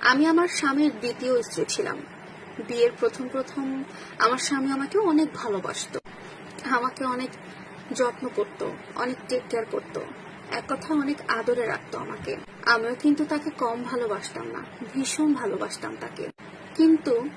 আমি আমার স্বামীর দ্বিতীয় স্ত্রী ছিলাম। বিয়ের প্রথম প্রথম আমার স্বামী আমাকে অনেক ভালোবাসতো। আমাকে অনেক যত্ন করত, অনেক টেক কেয়ার করত। এক কথা অনেক আদরে রাখতো আমাকে। আমিও কিন্তু তাকে কম ভালোবাসতাম না, ভীষণ ভালোবাসতাম তাকে। কিন্তু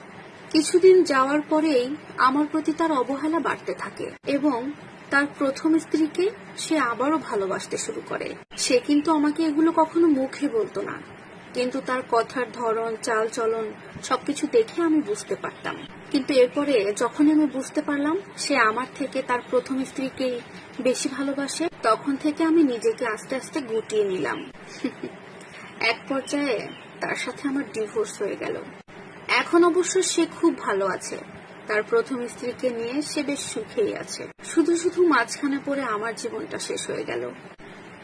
কিছুদিন যাওয়ার পরেই আমার প্রতি তার অবহেলা বাড়তে থাকে এবং তার প্রথম স্ত্রীকে সে আবারও ভালোবাসতে শুরু করে। সে কিন্তু আমাকে এগুলো কখনো মুখে বলতো না। কিন্তু তার কথার ধরন চাল চলন সবকিছু দেখে আমি বুঝতে পারতাম। কিন্তু এরপরে যখন আমি বুঝতে পারলাম সে আমার থেকে তার প্রথম স্ত্রীকেই বেশি ভালোবাসে, তখন থেকে আমি নিজেকে আস্তে আস্তে গুটিয়ে নিলাম। এক পর্যায়ে তার সাথে আমার ডিভোর্স হয়ে গেল। এখন অবশ্য সে খুব ভালো আছে। তার প্রথম স্ত্রীকে নিয়ে সে বেশ সুখেই আছে। শুধু শুধু মাঝখানে পড়ে আমার জীবনটা শেষ হয়ে গেল।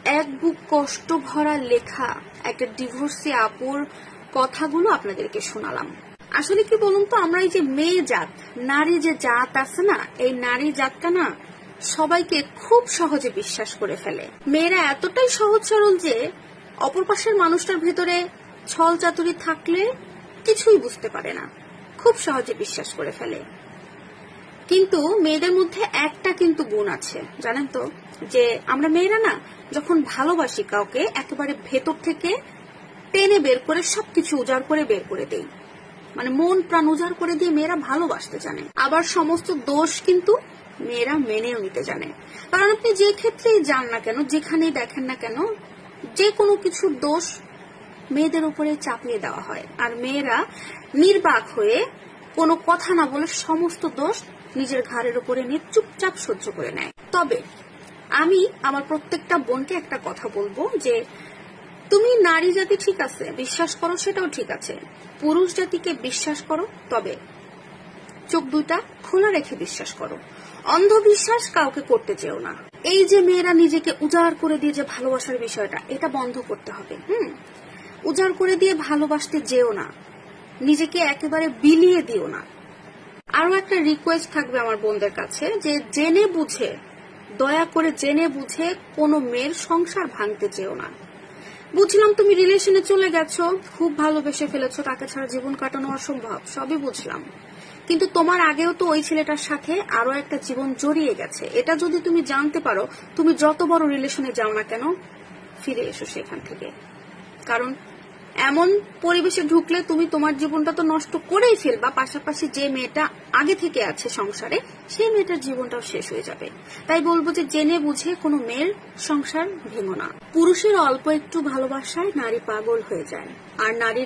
এক বুক কষ্ট ভরা লেখা একটা ডিভোর্সি আপুর কথাগুলো আপনাদেরকে শোনালাম। আসলে কি বলুন তো, আমরা এই যে মেয়ে জাত, নারী যে জাত আছে না, এই নারী জাতটা না সবাইকে খুব সহজে বিশ্বাস করে ফেলে। মেয়েরা এতটাই সহজ সরল যে অপর পাশের মানুষটার ভেতরে ছল চাতুরি থাকলে কিছুই বুঝতে পারে না। খুব সহজে বিশ্বাস করে ফেলে। কিন্তু মেয়েদের মধ্যে একটা কিন্তু গুণ আছে, জানেন তো? যে আমরা মেয়েরা না, যখন ভালোবাসি কাউকে, একেবারে ভেতর থেকে টেনে বের করে সবকিছু উজাড় করে বের করে দেই। মানে মন প্রাণ উজাড় করে দিয়ে মেয়েরা ভালোবাসতে জানে। আবার সমস্ত দোষ কিন্তু মেয়েরা মেনেও নিতে জানে। কারণ আপনি যে ক্ষেত্রেই যান না কেন, যেখানেই দেখেন না কেন, যে কোনো কিছুর দোষ মেয়েদের উপরে চাপিয়ে দেওয়া হয়। আর মেয়েরা নির্বাক হয়ে কোনো কথা না বলে সমস্ত দোষ নিজের ঘাড়ের উপরে নিয়ে চুপচাপ সহ্য করে নেয়। তবে আমি আমার প্রত্যেকটা বোনকে একটা কথা বলব যে, তুমি নারী জাতি ঠিক আছে, বিশ্বাস করো সেটাও ঠিক আছে। পুরুষ জাতিকে বিশ্বাস করো, তবে চোখ দুটা খোলা রেখে বিশ্বাস করো। অন্ধবিশ্বাস কাউকে করতে চেও না। এই যে মেয়েরা নিজেকে উজাড় করে দিয়ে যে ভালোবাসার বিষয়টা, এটা বন্ধ করতে হবে, হুম? উজাড় করে দিয়ে ভালোবাসতে যেও না। নিজেকে একেবারে বিলিয়ে দিও না। আরও একটা রিকোয়েস্ট থাকবে আমার বোনদের কাছে, যে জেনে বুঝে, দয়া করে জেনে বুঝে কোনো মেয়ের সংসার ভাঙতে চেও না। বুঝলাম তুমি রিলেশনে চলে গেছো, খুব ভালোবেসে ফেলেছো, তাকে ছাড়া জীবন কাটানো অসম্ভব, সবই বুঝলাম। কিন্তু তোমার আগেও তো ওই ছেলেটার সাথে আরও একটা জীবন জড়িয়ে গেছে। এটা যদি তুমি জানতে পারো, তুমি যত বড় রিলেশনে যাও না কেন, ফিরে এসো সেখান থেকে। কারণ এমন পরিবেশে ঢুকলে তুমি তোমার জীবনটা তো নষ্ট করেই ফেলবা। পাশাপাশি যে মেয়েটা আগে থেকে আছে সংসারে সেই মেয়েটার জীবনটাও শেষ হয়ে যাবে। তাই বলব যে জেনে বুঝে কোনো মেয়ের সংসার ভেঙো না। পুরুষের অল্প একটু ভালোবাসায় নারী পাগল হয়ে যায়। আর নারীর